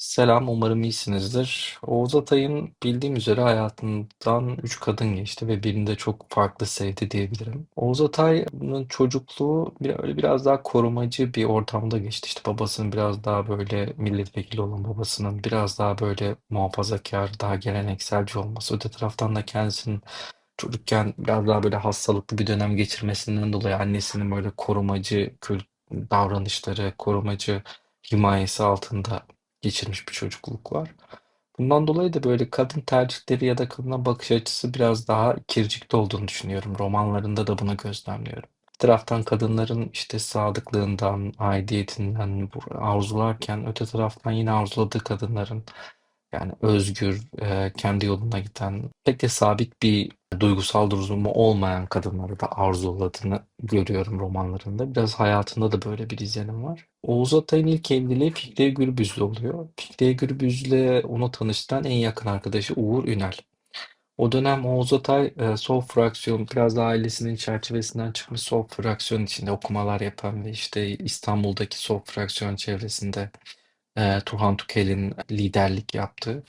Selam, umarım iyisinizdir. Oğuz Atay'ın bildiğim üzere hayatından üç kadın geçti ve birini de çok farklı sevdi diyebilirim. Oğuz Atay'ın çocukluğu öyle biraz daha korumacı bir ortamda geçti. İşte babasının biraz daha böyle milletvekili olan babasının biraz daha böyle muhafazakar, daha gelenekselci olması. Öte taraftan da kendisinin çocukken biraz daha böyle hastalıklı bir dönem geçirmesinden dolayı annesinin böyle korumacı davranışları, korumacı himayesi altında geçirmiş bir çocukluk var. Bundan dolayı da böyle kadın tercihleri ya da kadına bakış açısı biraz daha ikircikli olduğunu düşünüyorum. Romanlarında da bunu gözlemliyorum. Bir taraftan kadınların işte sadıklığından, aidiyetinden arzularken öte taraftan yine arzuladığı kadınların yani özgür, e, kendi yoluna giden, pek de sabit bir duygusal durumu olmayan kadınları da arzuladığını görüyorum romanlarında. Biraz hayatında da böyle bir izlenim var. Oğuz Atay'ın ilk evliliği Fikriye Gürbüz'le oluyor. Fikriye Gürbüz'le onu tanıştıran en yakın arkadaşı Uğur Ünel. O dönem Oğuz Atay e, sol fraksiyon, biraz da ailesinin çerçevesinden çıkmış sol fraksiyon içinde okumalar yapan ve işte İstanbul'daki sol fraksiyon çevresinde Turhan Tukel'in liderlik yaptığı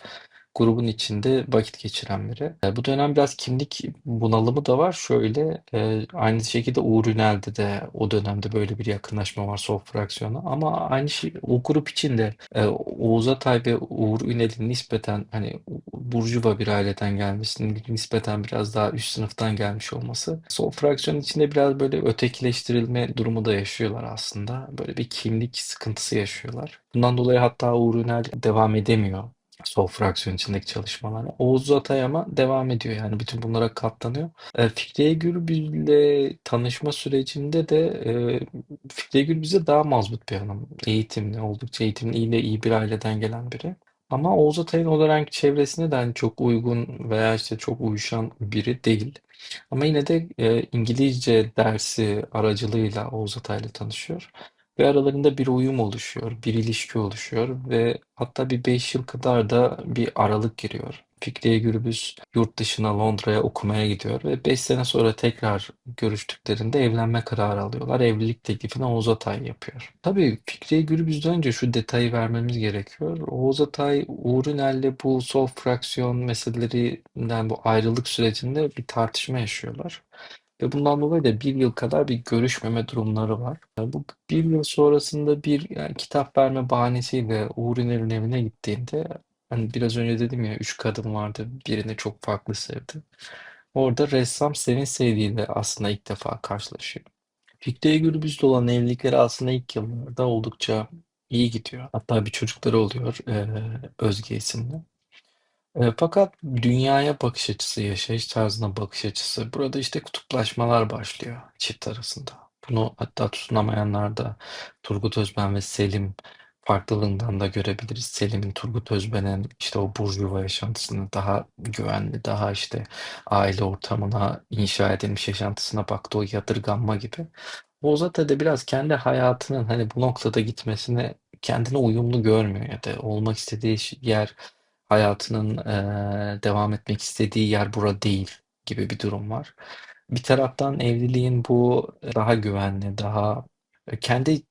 grubun içinde vakit geçiren biri. E, bu dönem biraz kimlik bunalımı da var. Şöyle e, aynı şekilde Uğur Ünel'de de o dönemde böyle bir yakınlaşma var sol fraksiyona. Ama aynı şey o grup içinde e, Oğuz Atay ve Uğur Ünel'in nispeten hani burjuva bir aileden gelmesinin nispeten biraz daha üst sınıftan gelmiş olması sol fraksiyon içinde biraz böyle ötekileştirilme durumu da yaşıyorlar aslında. Böyle bir kimlik sıkıntısı yaşıyorlar. Bundan dolayı hatta Uğur Ünel devam edemiyor Sol fraksiyon içindeki çalışmalar. Oğuz Atay ama devam ediyor yani bütün bunlara katlanıyor. E, Fikriye Gürbüz'le tanışma sürecinde de e, Fikriye Gürbüz'e daha mazbut bir hanım. Eğitimli, oldukça eğitimli, iyi, iyi bir aileden gelen biri. Ama Oğuz Atay'ın o dönemki çevresine de hani çok uygun veya işte çok uyuşan biri değil. Ama yine de e, İngilizce dersi aracılığıyla Oğuz Atay'la tanışıyor. Ve aralarında bir uyum oluşuyor, bir ilişki oluşuyor ve hatta bir 5 yıl kadar da bir aralık giriyor. Fikriye Gürbüz yurt dışına Londra'ya okumaya gidiyor ve 5 sene sonra tekrar görüştüklerinde evlenme kararı alıyorlar. Evlilik teklifini Oğuz Atay yapıyor. Tabii Fikriye Gürbüz'den önce şu detayı vermemiz gerekiyor. Oğuz Atay, Uğur Ünel'le bu sol fraksiyon meselelerinden bu ayrılık sürecinde bir tartışma yaşıyorlar. Ve bundan dolayı da bir yıl kadar bir görüşmeme durumları var. Bu bir yıl sonrasında bir yani kitap verme bahanesiyle Uğur Üner'in evine gittiğinde hani biraz önce dedim ya üç kadın vardı birini çok farklı sevdi. Orada ressam Sevin Sevdi ile aslında ilk defa karşılaşıyor. Fikriye Gürbüz'le olan evlilikleri aslında ilk yıllarda oldukça iyi gidiyor. Hatta bir çocukları oluyor Özge isimli. Fakat dünyaya bakış açısı, yaşayış tarzına bakış açısı, burada işte kutuplaşmalar başlıyor çift arasında. Bunu hatta tutunamayanlar da Turgut Özben ve Selim farklılığından da görebiliriz. Selim'in Turgut Özben'in işte o burjuva yaşantısını daha güvenli, daha işte aile ortamına inşa edilmiş yaşantısına baktığı o yadırganma gibi. Oğuz Atay da biraz kendi hayatının hani bu noktada gitmesine kendine uyumlu görmüyor ya da olmak istediği yer hayatının eee, devam etmek istediği yer bura değil gibi bir durum var. Bir taraftan evliliğin bu daha güvenli, daha kendi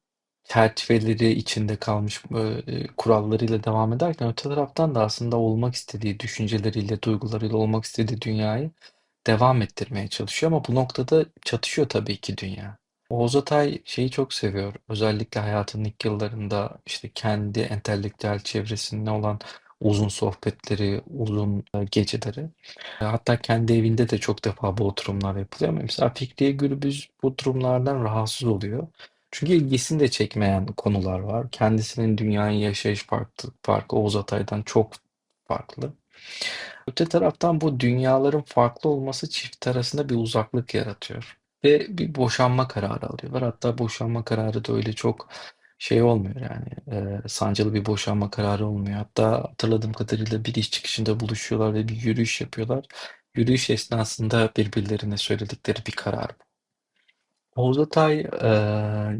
çerçeveleri içinde kalmış e, kurallarıyla devam ederken öte taraftan da aslında olmak istediği düşünceleriyle, duygularıyla olmak istediği dünyayı devam ettirmeye çalışıyor ama bu noktada çatışıyor tabii ki dünya. Oğuz Atay şeyi çok seviyor. Özellikle hayatının ilk yıllarında işte kendi entelektüel çevresinde olan uzun sohbetleri, uzun e, geceleri. E, Hatta kendi evinde de çok defa bu oturumlar yapılıyor. Mesela Fikriye Gürbüz bu durumlardan rahatsız oluyor. Çünkü ilgisini de çekmeyen konular var. Kendisinin dünyayı yaşayış farklı, farkı Oğuz Atay'dan çok farklı. Öte taraftan bu dünyaların farklı olması çift arasında bir uzaklık yaratıyor. Ve bir boşanma kararı alıyorlar. Hatta boşanma kararı da öyle çok şey olmuyor yani e, sancılı bir boşanma kararı olmuyor. Hatta hatırladığım kadarıyla bir iş çıkışında buluşuyorlar ve bir yürüyüş yapıyorlar. Yürüyüş esnasında birbirlerine söyledikleri bir karar bu. Oğuz Atay e,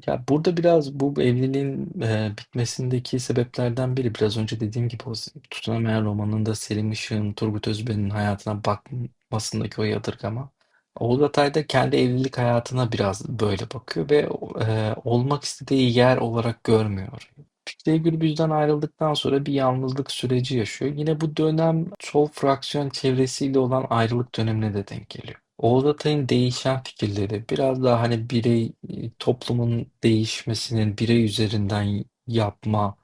ya burada biraz bu evliliğin e, bitmesindeki sebeplerden biri biraz önce dediğim gibi o Tutunamayan romanında Selim Işık'ın Turgut Özben'in hayatına bakmasındaki o yadırgama. Oğuz Atay da kendi evlilik hayatına biraz böyle bakıyor ve e, olmak istediği yer olarak görmüyor. Fikri Gürbüz'den ayrıldıktan sonra bir yalnızlık süreci yaşıyor. Yine bu dönem sol fraksiyon çevresiyle olan ayrılık dönemine de denk geliyor. Oğuz Atay'ın değişen fikirleri biraz daha hani birey toplumun değişmesinin birey üzerinden yapma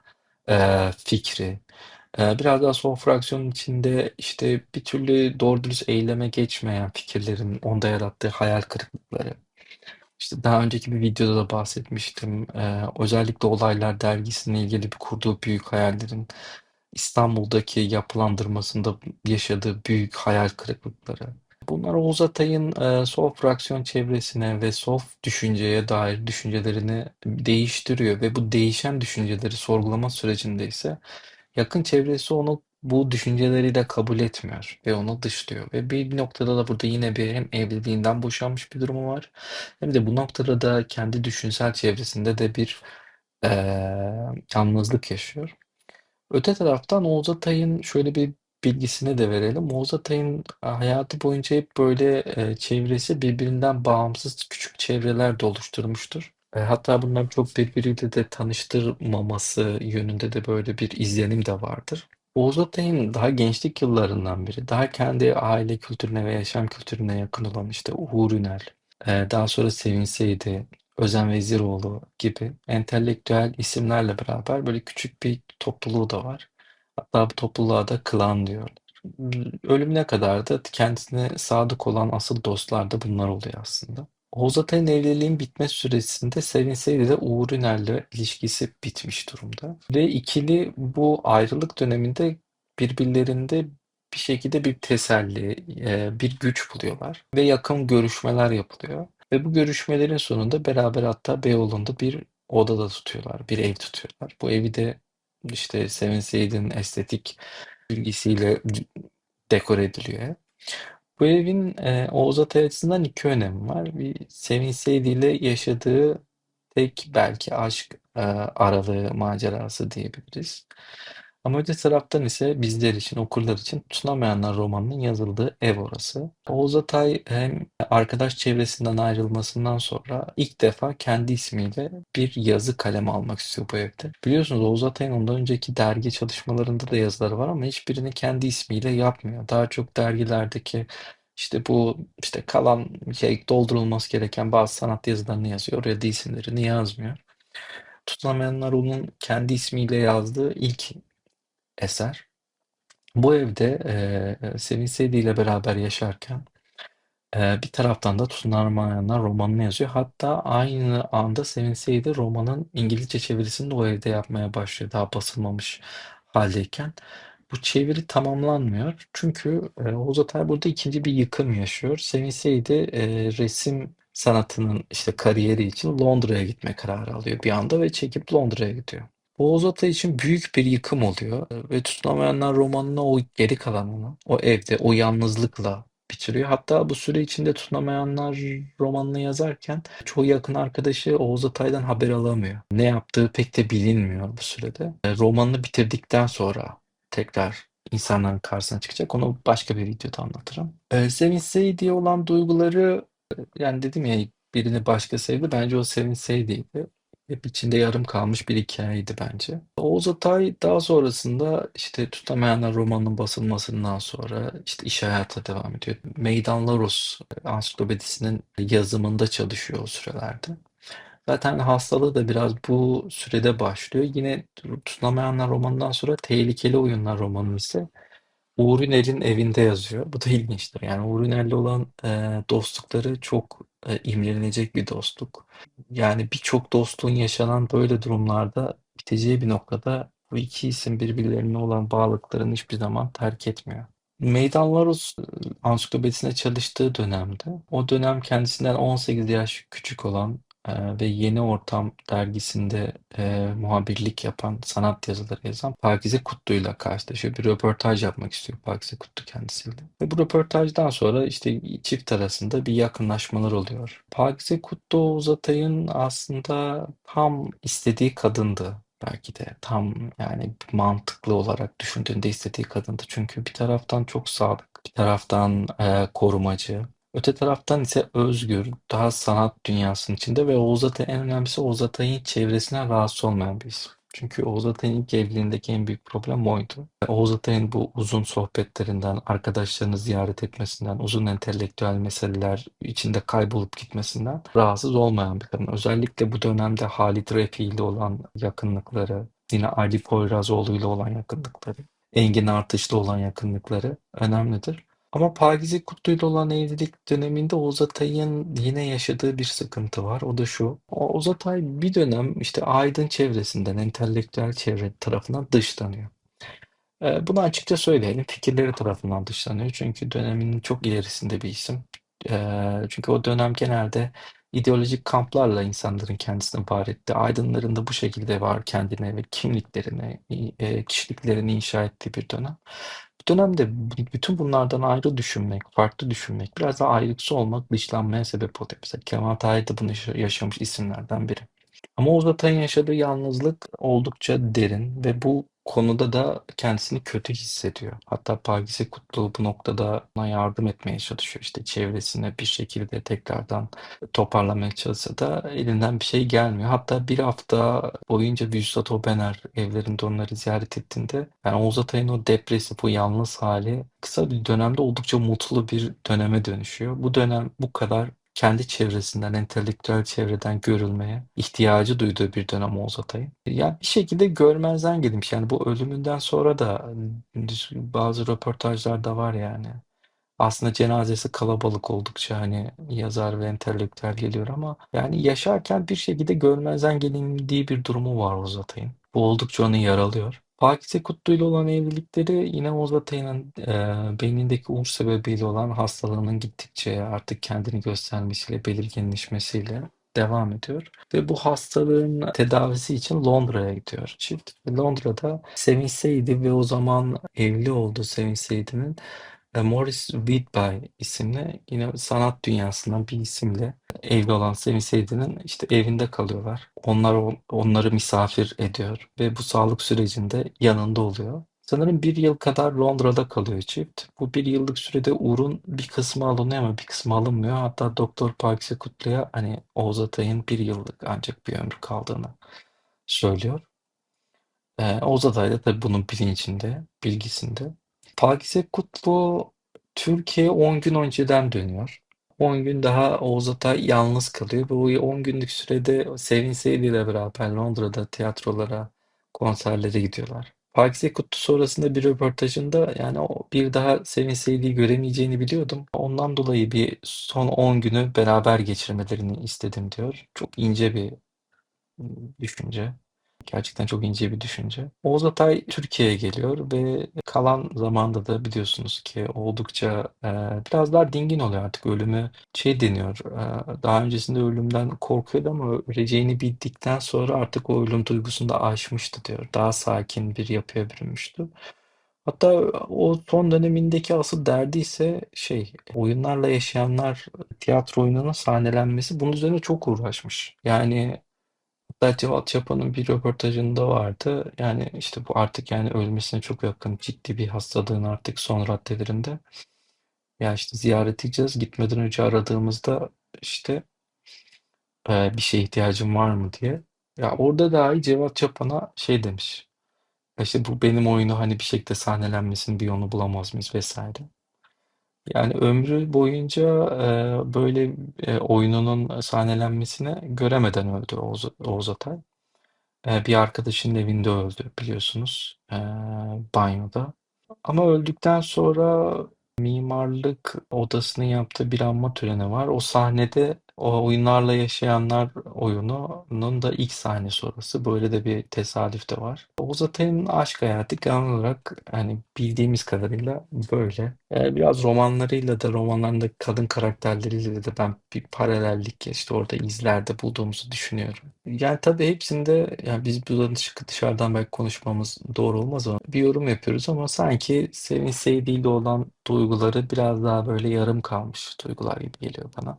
e, fikri. E, biraz daha sol fraksiyonun içinde işte bir türlü doğru dürüst eyleme geçmeyen fikirlerin onda yarattığı hayal kırıklıkları. İşte daha önceki bir videoda da bahsetmiştim. Ee, özellikle Olaylar dergisine ilgili bir kurduğu büyük hayallerin İstanbul'daki yapılandırmasında yaşadığı büyük hayal kırıklıkları. Bunlar Oğuz Atay'ın e, sol fraksiyon çevresine ve sol düşünceye dair düşüncelerini değiştiriyor ve bu değişen düşünceleri sorgulama sürecinde ise yakın çevresi onu bu düşünceleriyle kabul etmiyor ve onu dışlıyor. Ve bir noktada da burada yine bir hem evliliğinden boşanmış bir durumu var hem de bu noktada da kendi düşünsel çevresinde de bir eee, yalnızlık yaşıyor. Öte taraftan Oğuz Atay'ın şöyle bir bilgisini de verelim. Oğuz Atay'ın hayatı boyunca hep böyle e, çevresi birbirinden bağımsız küçük çevreler de oluşturmuştur. E, hatta bunlar çok birbiriyle de tanıştırmaması yönünde de böyle bir izlenim de vardır. Oğuz Atay'ın daha gençlik yıllarından biri, daha kendi aile kültürüne ve yaşam kültürüne yakın olan işte Uğur Ünel, e, daha sonra Sevin Seydi, Özen Veziroğlu gibi entelektüel isimlerle beraber böyle küçük bir topluluğu da var. Hatta bu topluluğa da klan diyorlar. Ölümüne kadar da kendisine sadık olan asıl dostlar da bunlar oluyor aslında. Oğuz Atay'ın evliliğin bitme süresinde Sevin Seydi de Uğur Üner'le ilişkisi bitmiş durumda. Ve ikili bu ayrılık döneminde birbirlerinde bir şekilde bir teselli, e, bir güç buluyorlar. Ve yakın görüşmeler yapılıyor. Ve bu görüşmelerin sonunda beraber hatta Beyoğlu'nda bir odada tutuyorlar, bir ev tutuyorlar. Bu evi de işte Seven Seyit'in estetik bilgisiyle dekore ediliyor. Bu evin e, Oğuz Atay açısından iki önemi var. Bir Sevin yaşadığı tek belki aşk e, aralığı macerası diyebiliriz. Ama öte taraftan ise bizler için, okurlar için Tutunamayanlar romanının yazıldığı ev orası. Oğuz Atay hem arkadaş çevresinden ayrılmasından sonra ilk defa kendi ismiyle bir yazı kaleme almak istiyor bu evde. Biliyorsunuz Oğuz Atay'ın ondan önceki dergi çalışmalarında da yazıları var ama hiçbirini kendi ismiyle yapmıyor. Daha çok dergilerdeki işte bu işte kalan şey doldurulması gereken bazı sanat yazılarını yazıyor. Oraya da isimlerini yazmıyor. Tutunamayanlar onun kendi ismiyle yazdığı ilk eser. Bu evde eee Sevin Seydi ile beraber yaşarken eee, bir taraftan da Tutunamayanlar romanını yazıyor. Hatta aynı anda Sevin Seydi romanın İngilizce çevirisini de o evde yapmaya başlıyor. Daha basılmamış haldeyken. Bu çeviri tamamlanmıyor. Çünkü e, Oğuz Atay burada ikinci bir yıkım yaşıyor. Sevin Seydi e, resim sanatının işte kariyeri için Londra'ya gitme kararı alıyor bir anda ve çekip Londra'ya gidiyor. Oğuz Atay için büyük bir yıkım oluyor ve tutunamayanlar romanını o geri kalanını, o evde, o yalnızlıkla bitiriyor. Hatta bu süre içinde tutunamayanlar romanını yazarken çoğu yakın arkadaşı Oğuz Atay'dan haber alamıyor. Ne yaptığı pek de bilinmiyor bu sürede. E, romanını bitirdikten sonra tekrar insanların karşısına çıkacak. Onu başka bir videoda anlatırım. E, Sevinç Seydi'ye olan duyguları yani dedim ya birini başka sevdi. Bence o Sevinç Seydi'ydi. Hep içinde yarım kalmış bir hikayeydi bence. Oğuz Atay daha sonrasında işte Tutamayanlar romanının basılmasından sonra işte iş hayata devam ediyor. Meydanlar Rus ansiklopedisinin yazımında çalışıyor o sürelerde. Zaten hastalığı da biraz bu sürede başlıyor. Yine Tutunamayanlar romanından sonra Tehlikeli Oyunlar romanı ise Uğur Üner'in evinde yazıyor. Bu da ilginçtir. Yani Uğur Üner'le olan e, dostlukları çok e, imrenilecek bir dostluk. Yani birçok dostluğun yaşanan böyle durumlarda biteceği bir noktada bu iki isim birbirlerine olan bağlılıklarını hiçbir zaman terk etmiyor. Meydan Larus e, ansiklopedisine çalıştığı dönemde, o dönem kendisinden 18 yaş küçük olan e, ve Yeni Ortam dergisinde e, muhabirlik yapan, sanat yazıları yazan Pakize Kutlu'yla karşılaşıyor. Bir röportaj yapmak istiyor Pakize Kutlu kendisiyle. Ve bu röportajdan sonra işte çift arasında bir yakınlaşmalar oluyor. Pakize Kutlu Oğuz Atay'ın aslında tam istediği kadındı belki de tam yani mantıklı olarak düşündüğünde istediği kadındı. Çünkü bir taraftan çok sadık, bir taraftan e, korumacı, Öte taraftan ise özgür, daha sanat dünyasının içinde ve Oğuz Atay en önemlisi Oğuz Atay'ın çevresine rahatsız olmayan bir isim. Çünkü Oğuz Atay'ın evliliğindeki en büyük problem oydu. Oğuz Atay'ın bu uzun sohbetlerinden, arkadaşlarını ziyaret etmesinden, uzun entelektüel meseleler içinde kaybolup gitmesinden rahatsız olmayan bir kadın. Özellikle bu dönemde Halit Refi ile olan yakınlıkları, yine Ali Poyrazoğlu ile olan yakınlıkları, Engin Artış'la olan yakınlıkları önemlidir. Ama Pakize Kutlu ile olan evlilik döneminde Oğuz Atay'ın yine yaşadığı bir sıkıntı var. O da şu. Oğuz Atay bir dönem işte aydın çevresinden, entelektüel çevre tarafından dışlanıyor. Ee, Bunu açıkça söyleyelim. Fikirleri tarafından dışlanıyor. Çünkü döneminin çok ilerisinde bir isim. Ee, Çünkü o dönem genelde ideolojik kamplarla insanların kendisini var etti. Aydınların da bu şekilde var kendine ve kimliklerini, e, kişiliklerini inşa ettiği bir dönem. Dönemde bütün bunlardan ayrı düşünmek, farklı düşünmek, biraz daha ayrıksı olmak dışlanmaya sebep oluyor. Mesela Kemal Tahir de bunu yaşamış isimlerden biri. Ama Oğuz Atay'ın yaşadığı yalnızlık oldukça derin ve bu konuda da kendisini kötü hissediyor. Hatta Pakize Kutlu bu noktada ona yardım etmeye çalışıyor. İşte çevresine bir şekilde tekrardan toparlamaya çalışsa da elinden bir şey gelmiyor. Hatta bir hafta boyunca Vüsat Obener evlerinde onları ziyaret ettiğinde yani Oğuz Atay'ın o depresif, bu yalnız hali kısa bir dönemde oldukça mutlu bir döneme dönüşüyor. Bu dönem bu kadar kendi çevresinden, entelektüel çevreden görülmeye ihtiyacı duyduğu bir dönem Oğuz Atay'ın. Yani bir şekilde görmezden gelmiş. Yani bu ölümünden sonra da bazı röportajlarda var yani. Aslında cenazesi kalabalık oldukça hani yazar ve entelektüel geliyor ama yani yaşarken bir şekilde görmezden gelindiği bir durumu var Oğuz Atay'ın. Bu oldukça onu yaralıyor. Pakize Kutlu ile olan evlilikleri yine Oğuz Atay'ın e, beynindeki uğur sebebiyle olan hastalığının gittikçe artık kendini göstermesiyle, belirginleşmesiyle devam ediyor. Ve bu hastalığın tedavisi için Londra'ya gidiyor çift. Londra'da Sevinç Seydi ve o zaman evli olduğu Sevinç Seydi'nin e, Morris Whitby isimli yine sanat dünyasından bir isimle evli olan Sevin Seydi'nin işte evinde kalıyorlar. Onlar onları misafir ediyor ve bu sağlık sürecinde yanında oluyor. Sanırım bir yıl kadar Londra'da kalıyor çift. Bu bir yıllık sürede Uğur'un bir kısmı alınıyor ama bir kısmı alınmıyor. Hatta Doktor Pakize Kutlu'ya hani Oğuz Atay'ın bir yıllık ancak bir ömrü kaldığını söylüyor. Ee, Oğuz Atay da tabii bunun bilincinde, bilgisinde. Pakize Kutlu Türkiye'ye 10 gün önceden dönüyor. 10 gün daha Oğuz Atay yalnız kalıyor o 10 günlük sürede Sevin Seydi ile beraber Londra'da tiyatrolara, konserlere gidiyorlar. Pakize Kutlu sonrasında bir röportajında yani o bir daha Sevin Seydi'yi göremeyeceğini biliyordum. Ondan dolayı bir son 10 günü beraber geçirmelerini istedim diyor. Çok ince bir düşünce. Gerçekten çok ince bir düşünce. Oğuz Atay Türkiye'ye geliyor ve kalan zamanda da biliyorsunuz ki oldukça e, biraz daha dingin oluyor artık ölümü şey deniyor. E, daha öncesinde ölümden korkuyordu ama öleceğini bildikten sonra artık o ölüm duygusunu da aşmıştı diyor. Daha sakin bir yapıya bürünmüştü. Hatta o son dönemindeki asıl derdi ise şey oyunlarla yaşayanlar tiyatro oyununun sahnelenmesi bunun üzerine çok uğraşmış. Yani Hatta Cevat Çapa'nın bir röportajında vardı. Yani işte bu artık yani ölmesine çok yakın ciddi bir hastalığın artık son raddelerinde. Ya işte ziyaret edeceğiz. Gitmeden önce aradığımızda işte e, bir şeye ihtiyacım var mı diye. Ya orada dahi Cevat Çapan'a şey demiş. "Ya İşte bu benim oyunu hani bir şekilde sahnelenmesinin bir yolunu bulamaz mıyız vesaire. Yani ömrü boyunca e, böyle e, oyununun sahnelenmesini göremeden öldü Oğuz, Oğuz Atay. E, bir arkadaşının evinde öldü biliyorsunuz e, banyoda. Ama öldükten sonra mimarlık odasının yaptığı bir anma töreni var. O sahnede o oyunlarla yaşayanlar oyununun da ilk sahnesi orası. Böyle de bir tesadüf de var. Oğuz Atay'ın aşk hayatı genel olarak hani bildiğimiz kadarıyla böyle. Yani biraz romanlarıyla da romanlarındaki kadın karakterleriyle de ben bir paralellik işte orada izlerde bulduğumuzu düşünüyorum. Yani tabii hepsinde yani biz buradan dışarıdan belki konuşmamız doğru olmaz ama bir yorum yapıyoruz ama sanki Sevin Seydi ile olan duyguları biraz daha böyle yarım kalmış duygular gibi geliyor bana.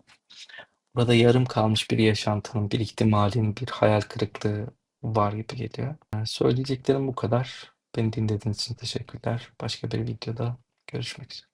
Burada yarım kalmış bir yaşantının, bir ihtimalin, bir hayal kırıklığı var gibi geliyor. Yani söyleyeceklerim bu kadar. Beni dinlediğiniz için teşekkürler. Başka bir videoda görüşmek üzere.